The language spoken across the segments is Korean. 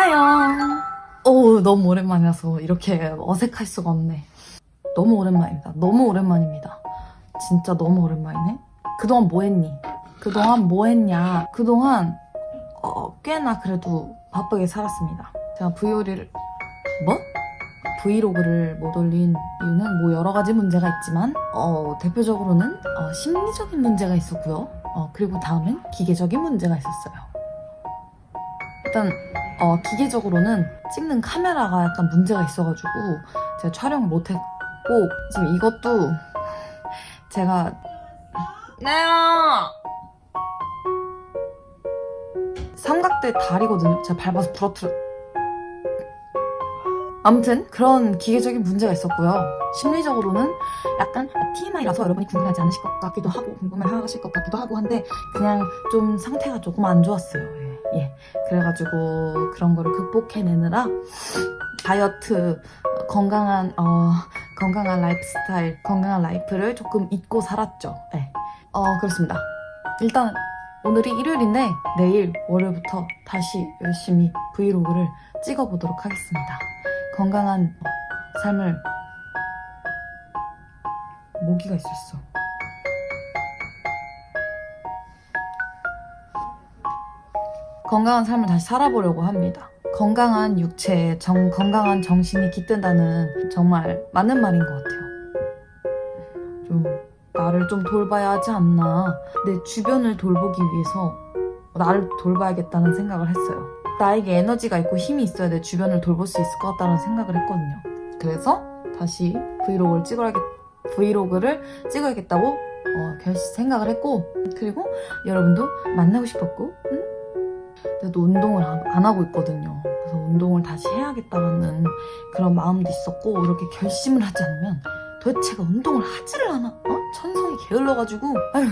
안녕. 오, 너무 오랜만이라서 이렇게 어색할 수가 없네. 너무 오랜만입니다. 너무 오랜만입니다. 진짜 너무 오랜만이네. 그동안 뭐 했니? 그동안 뭐 했냐? 그동안 어, 꽤나 그래도 바쁘게 살았습니다. 제가 브이로그를 뭐? 브이로그를 못 올린 이유는 뭐 여러 가지 문제가 있지만 어, 대표적으로는 어, 심리적인 문제가 있었고요. 어, 그리고 다음엔 기계적인 문제가 있었어요. 일단 어, 기계적으로는 찍는 카메라가 약간 문제가 있어가지고 제가 촬영을 못했고 지금 이것도 제가 네요 삼각대 다리거든요. 제가 밟아서 부러뜨려. 아무튼 그런 기계적인 문제가 있었고요. 심리적으로는 약간 TMI라서 여러분이 궁금하지 않으실 것 같기도 하고 궁금해하실 것 같기도 하고 한데 그냥 좀 상태가 조금 안 좋았어요. 예. 예. 그래가지고 그런 거를 극복해내느라 다이어트 건강한 어 건강한 라이프 스타일 건강한 라이프를 조금 잊고 살았죠. 네. 어 그렇습니다. 일단 오늘이 일요일인데 내일 월요일부터 다시 열심히 브이로그를 찍어보도록 하겠습니다. 건강한 삶을 모기가 있었어. 건강한 삶을 다시 살아보려고 합니다. 건강한 육체에 정, 건강한 정신이 깃든다는 정말 맞는 말인 것 같아요. 좀 나를 좀 돌봐야 하지 않나. 내 주변을 돌보기 위해서 나를 돌봐야겠다는 생각을 했어요. 나에게 에너지가 있고 힘이 있어야 내 주변을 돌볼 수 있을 것 같다는 생각을 했거든요. 그래서 다시 브이로그를 찍어야겠, 브이로그를 찍어야겠다고 어, 결심 생각을 했고, 그리고 여러분도 만나고 싶었고, 응? 그래도 운동을 안, 안 하고 있거든요. 그래서 운동을 다시 해야겠다는 그런 마음도 있었고, 이렇게 결심을 하지 않으면 도대체가 운동을 하지를 않아. 어? 천성이 게을러가지고, 아휴.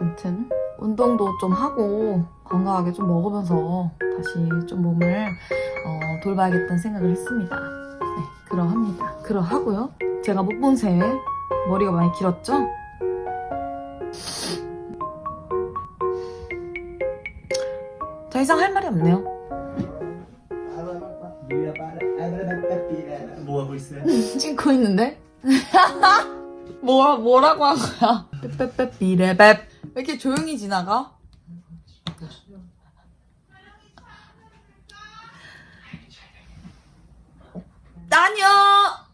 아무튼, 운동도 좀 하고, 건강하게 좀 먹으면서 다시 좀 몸을 어, 돌봐야겠다는 생각을 했습니다. 네, 그러합니다. 그러하고요. 제가 못 본 새에 머리가 많이 길었죠? 더 이상 할 말이 없네요. 뭐 하고 있어요? 찍고 있는데? 뭐 뭐라고 한 거야? 빼빼빼 비레베 왜 이렇게 조용히 지나가? 다녀!